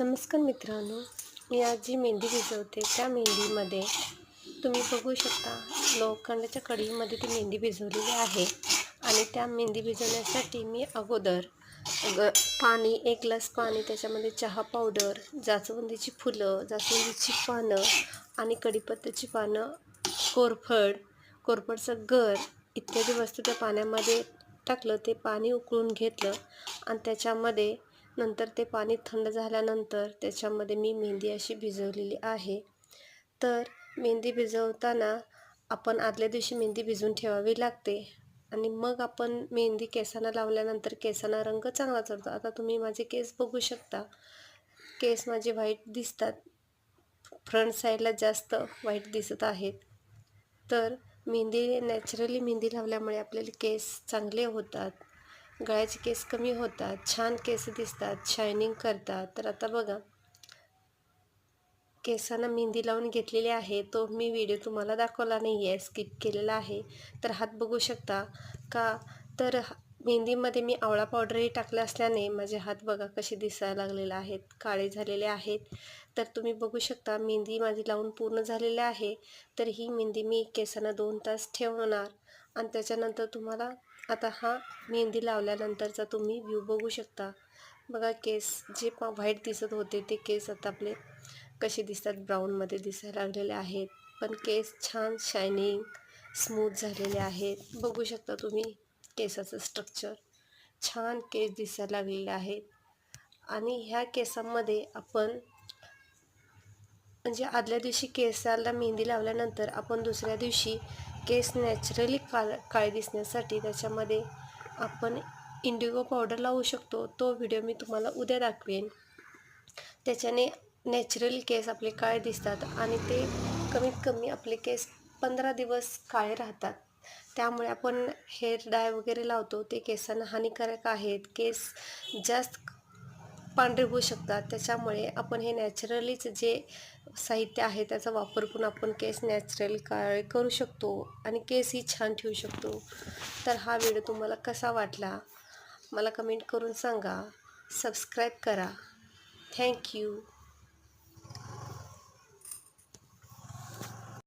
नमस्कार मित्रांनो मी आज जी मेहंदी भिजवते त्या मेहंदीमध्ये तुम्ही बघू शकता लोखंडाच्या कढीमध्ये ती मेहंदी भिजवलेली आहे आणि त्या मेहंदी भिजवण्यासाठी मी अगोदर ग पाणी एक ग्लास पाणी त्याच्यामध्ये चहा पावडर जास्वंदीची फुलं जास्वंदीची पानं आणि कढीपत्त्याची पानं कोरफड कोरफडचं गर इत्यादी वस्तू त्या पाण्यामध्ये टाकलं ते पाणी उकळून घेतलं आणि त्याच्यामध्ये नंतर ते पाणी थंड झाल्यानंतर त्याच्यामध्ये मी मेहंदी अशी भिजवलेली आहे. तर मेहंदी भिजवताना आपण आदल्या दिवशी मेहंदी भिजवून ठेवावी लागते आणि मग आपण मेहंदी केसांना लावल्यानंतर केसांना रंग चांगला चढतो आता तुम्ही माझे केस बघू शकता. केस माझे व्हाईट दिसतात. फ्रंट साईडला जास्त व्हाईट दिसत आहेत. तर मेहंदी नॅचरली मेहंदी लावल्यामुळे आपल्याला केस चांगले होतात. गळ्याचे केस कमी होतात छान केस दिसतात शायनिंग करतात. तर आता बघा केसांना मेहंदी लावून घेतलेली आहे. तो मी व्हिडिओ तुम्हाला दाखवला नाही आहे स्किप केलेला आहे. तर हात बघू शकता का? तर मेहंदीमध्ये मी आवळा पावडरही टाकला असल्याने माझे हात बघा कसे दिसायला लागलेले आहेत काळे झालेले आहेत. तर तुम्ही बघू शकता मेहंदी माझी लावून पूर्ण झालेली आहे. तर ही मेहंदी मी केसांना दोन तास ठेवणार आणि त्याच्यानंतर तुम्हाला आता हा मेहंदी लावल्यानंतरचा तुम्ही व्ह्यू बघू शकता. बघा केस जे पा व्हाईट दिसत होते ते केस आता आपले कसे दिसतात ब्राऊनमध्ये दिसायला लागलेले आहेत. पण केस छान शायनिंग स्मूथ झालेले आहेत. बघू शकता तुम्ही केसाचं स्ट्रक्चर छान केस दिसायला लागलेले आहेत. आणि ह्या केसांमध्ये आपण म्हणजे आदल्या दिवशी केसाला मेहंदी लावल्यानंतर आपण दुसऱ्या दिवशी केस नॅचरली काळ काळे दिसण्यासाठी त्याच्यामध्ये आपण इंडिगो पावडर लावू शकतो. तो व्हिडिओ मी तुम्हाला उद्या दाखवेन. त्याच्याने नॅचरल केस आपले काळे दिसतात आणि ते कमीत कमी आपले केस पंधरा दिवस काळे राहतात. त्यामुळे आपण हेअर डाय वगैरे लावतो. ते केसांना हानिकारक आहेत. केस जास्त पांढरे होऊ शकतात. त्याच्यामुळे आपण हे नॅचरलीच जे साहित्य आहे त्याचा वापर करून आपण केस नॅचरल काळे करू शकतो आणि केसही छान ठेवू शकतो. तर हा व्हिडिओ तुम्हाला कसा वाटला? मला कमेंट करून सांगा. सबस्क्राईब करा. थँक्यू